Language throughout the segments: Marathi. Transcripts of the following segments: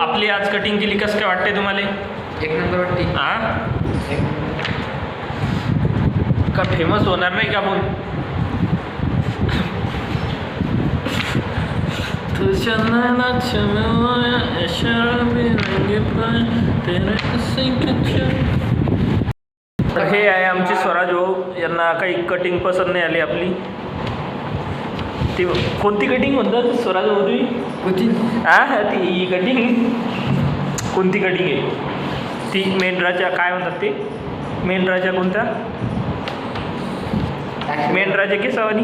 आपली आज कटिंग केली कसं काय वाटते तुम्हाला? एक नंबर वाटते हा? का फेमस होणार नाही का आपण? हे आहे आमचे स्वराज भाऊ. यांना काही कटिंग पसंत नाही आली आपली. ती कोणती कटिंग म्हणतात स्वराज भाऊ तुम्ही? होती हा ती ही कटिंग कोणती कटिंग आहे? ती मेंढराच्या काय म्हणतात ते? मेंढराच्या कोणत्या मेंढराच्या केसावानी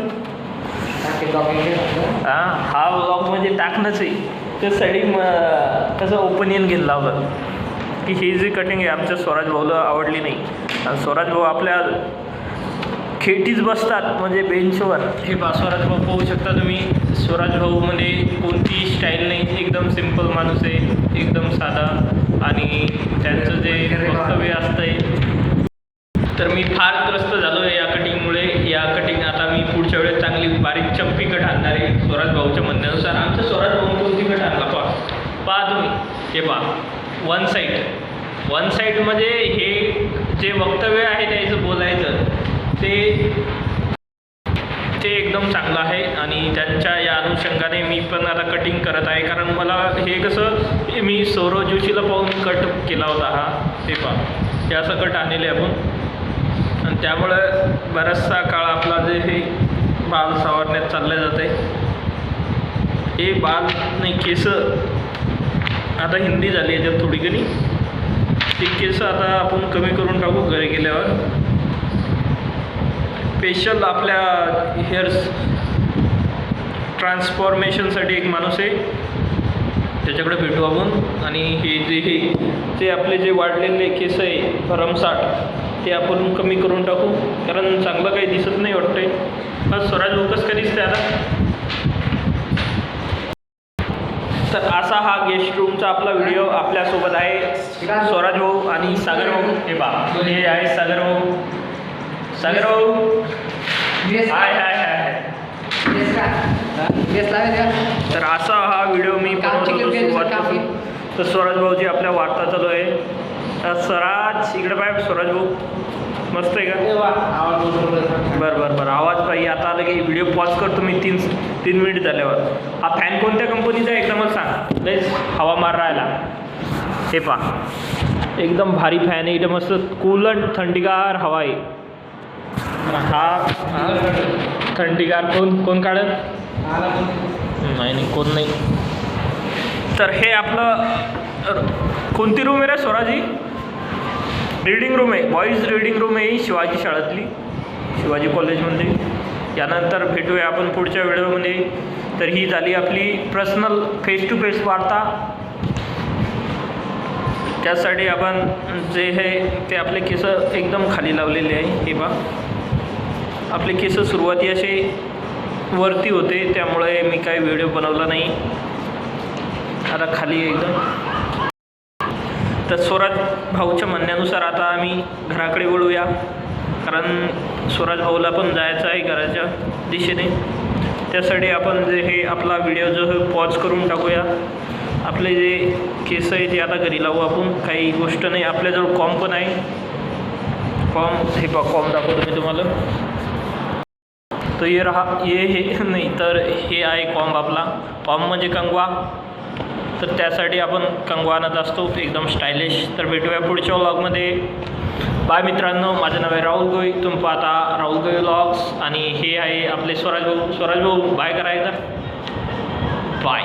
हा हा ब्लॉग म्हणजे टाकणंच आहे. त्यासाठी मग कसं ओपिनियन घेऊन लावलं की ही जी कटिंग आहे आमच्या स्वराज भाऊला आवडली नाही. आणि स्वराज भाऊ आपल्या खेटीच बसतात म्हणजे बेंचवर. हे बा स्वराज भाऊ पाहू शकता तुम्ही स्वराज भाऊ म्हणजे कोणतीही कोणती स्टाईल नाही एकदम सिंपल माणूस आहे एकदम साधा. आणि त्यांचं जे वक्तव्य असतंय तर मी फार त्रस्त झालो आहे या कटिंगमुळे या कटिंग आता मी पुढच्या वेळेस चांगली बारीक चप्पी कट आणणार आहे स्वराज भाऊच्या म्हणण्यानुसार. आमचं स्वराज भाऊ कोणती कट आणला? पहा. पहा तुम्ही. हे पहा. वन साईड वन साईड म्हणजे हे जे वक्तव्य आहे त्याचं बोलायचं ते ते एकदम चांगलं आहे आणि त्यांच्या या अनुषंगाने मी पण आता कटिंग करत आहे. कारण मला हे कसं मी सौरव जोशीला पाहून कट केला होता हा ते पहा. हे असं कट आणलेले आपण. आणि त्यामुळं बराचसा काळ आपला जे हे बाल सावरण्यात चालले जाते आहे हे बाल नाही केस आता हिंदी झाली याच्यात थोडी कधी. ती केस आता आपण कमी करून टाकू घरी गेल्यावर. स्पेशल आपल्या हेअर्स ट्रान्सफॉर्मेशनसाठी एक माणूस आहे. त्याच्याकडे भेटू आपण. आणि हे जे हे ते आपले जे वाढलेले केस आहे भरमसाठ ते आपण कमी करून टाकू. कारण चांगलं काही दिसत नाही वाटतंय. बस स्वराज भाऊ कसं काय दिसतंय आता? तर असा हा गेस्ट रूमचा आपला व्हिडिओ आपल्यासोबत आहे. स्वराज भाऊ आणि सागर भाऊ. हे बा हे आहे सागर भाऊ. सागर भाऊ. हाय हाय हाय हाय तर असा हा व्हिडिओ मी बनवत होतो सुरुवातीपासून तर स्वराज भाऊची आपल्या वार्ता चालू आहे. तर स्वराज इकडे पाय स्वराज भाऊ. मस्त आहे का? बरं बरं बरं. आवाज पाहिजे. आता आलं की व्हिडिओ पॉज करतो मी तीन तीन मिनिट झाल्यावर. हा फॅन कोणत्या कंपनीचा आहे? एकदमच सांग. लयच हवा मार राहिला. हे पा एकदम भारी फॅन आहे. इथं मस्त कूल थंडीगार हवा आहे. हा. थंडीगार कोण कोण काढत नाही नाही कोण नाही. तर हे आपलं कोणती रूम आहे रे स्वराजी? रीडिंग रूम आहे. बॉईज रीडिंग रूम आहे ही शिवाजी शाळेतली. शिवाजी कॉलेजमध्ये. यानंतर भेटूया आपण पुढच्या व्हिडिओमध्ये. तर ही झाली आपली पर्सनल फेस टू फेस वार्ता. त्यासाठी आपण जे हे ते आपले केस एकदम खाली लावलेले आहे. हे बा आपले केस सुरुवाती असे वरती होते त्यामुळे मी काही व्हिडिओ बनवला नाही. आता खाली एकदम. तर स्वराज भाऊच्या म्हणण्यानुसार आता आम्ही घराकडे वळूया. कारण स्वराज भाऊला पण जायचं आहे घराच्या दिशेने. त्यासाठी आपण जे हे आपला व्हिडिओ जो आहे पॉज करून टाकूया. आपले जे केस आहे ते आता घरी लावू आपण. काही गोष्ट नाही आपल्याजवळ कॉम पण आहे. कॉम हे कॉम दाखवतो मी तुम्हाला. तर ये रहा ये हे नाही तर हे आहे कॉम्ब आपला. कॉम्ब म्हणजे कंगवा. तर त्यासाठी आपण कंगवा आणत असतो एकदम स्टायलिश तर भेटूया पुढच्या व्लॉगमध्ये बाय मित्रांनो माझं नाव आहे राहुल गोई. तुम्ही पाहता राहुल गोई व्लॉग्स आणि हे आहे आपले स्वराज भाऊ. स्वराज भाऊ बाय करायचं बाय